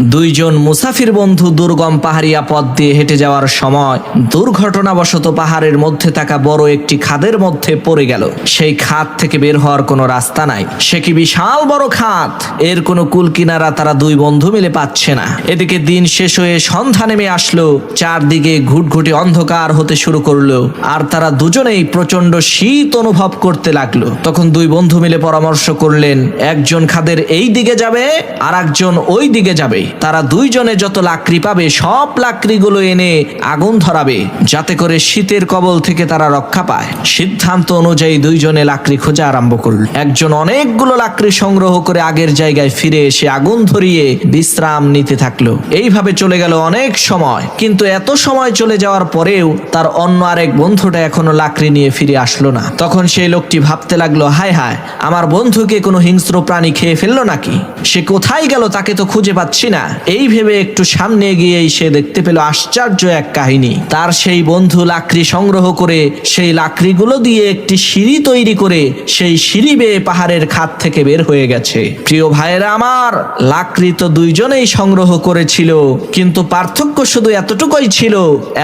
দুইজন মুসাফির বন্ধু দুর্গম পাহাড়িয়া পথ দিয়ে হেঁটে যাওয়ার সময় দুর্ঘটনাবশত পাহাড়ের মধ্যে থাকা বড় একটি খাদের মধ্যে পড়ে গেল। সেই খাদ থেকে বের হওয়ার কোনো রাস্তা নাই। সে কি বিশাল বড় খাদ? এর কোনো কুল কিনারা তারা দুই বন্ধু মিলে পাচ্ছে না। এদিকে দিন শেষ হয়ে সন্ধ্যা নেমে আসলো। চারদিকে ঘুটঘুটে অন্ধকার হতে শুরু করল। আর তারা দুজনেই প্রচণ্ড শীত অনুভব করতে লাগল। তখন দুই বন্ধু মিলে পরামর্শ করলেন, একজন খাদের এই দিকে যাবে আর একজন ওই দিকে যাবে তারা দুইজনে যত লাকড়ি পাবে, সব লাকড়িগুলো এনে আগুন ধরাবে, যাতে করে শীতের কবল থেকে তারা রক্ষা পায়। সিদ্ধান্ত অনুযায়ী দুইজনে লাকড়ি খোঁজা আরম্ভ করল। একজন অনেকগুলো লাকড়ি সংগ্রহ করে আগের জায়গায় ফিরে এসে আগুন ধরিয়ে বিশ্রাম নিতে থাকল। এইভাবে চলে গেল অনেক সময়। কিন্তু এত সময় চলে যাওয়ার পরেও তার অন্য আরেক বন্ধুটা এখনও লাকড়ি নিয়ে ফিরে আসলো না। তখন সেই লোকটি ভাবতে লাগল, হায় হায়, আমার বন্ধুকে কোনো হিংস্র প্রাণী খেয়ে ফেলল নাকি? সে কোথায় গেল? তাকে তো খুঁজে পাচ্ছি না। এই ভেবে একটু সামনে গিয়েই সে দেখতে পেল আশ্চর্য এক কাহিনী। তার সেই বন্ধু লাকড়ি সংগ্রহ করে, সেই লাকড়িগুলো দিয়ে একটি সিঁড়ি তৈরি করে, সেই সিঁড়ি বেয়ে পাহাড়ের খাত থেকে বের হয়ে গেছে। প্রিয় ভাইয়েরা আমার, লাকড়ি তো দুইজনেই সংগ্রহ করেছিল, কিন্তু পার্থক্য শুধু এতটুকুই ছিল,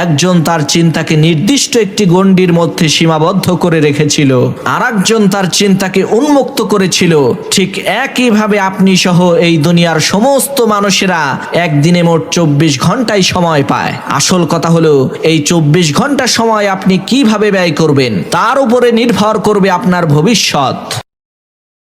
একজন তার চিন্তাকে নির্দিষ্ট একটি গণ্ডির মধ্যে সীমাবদ্ধ করে রেখেছিল আর একজন তার চিন্তাকে উন্মুক্ত করেছিল। ঠিক একইভাবে আপনি সহ এই দুনিয়ার সমস্ত মানুষেরা একদিনে মোট চব্বিশ ঘন্টায় সময় পায়। আসল কথা হলো, এই চব্বিশ ঘণ্টা সময় আপনি কীভাবে ব্যয় করবেন, তার উপরে নির্ভর করবে আপনার ভবিষ্যৎ।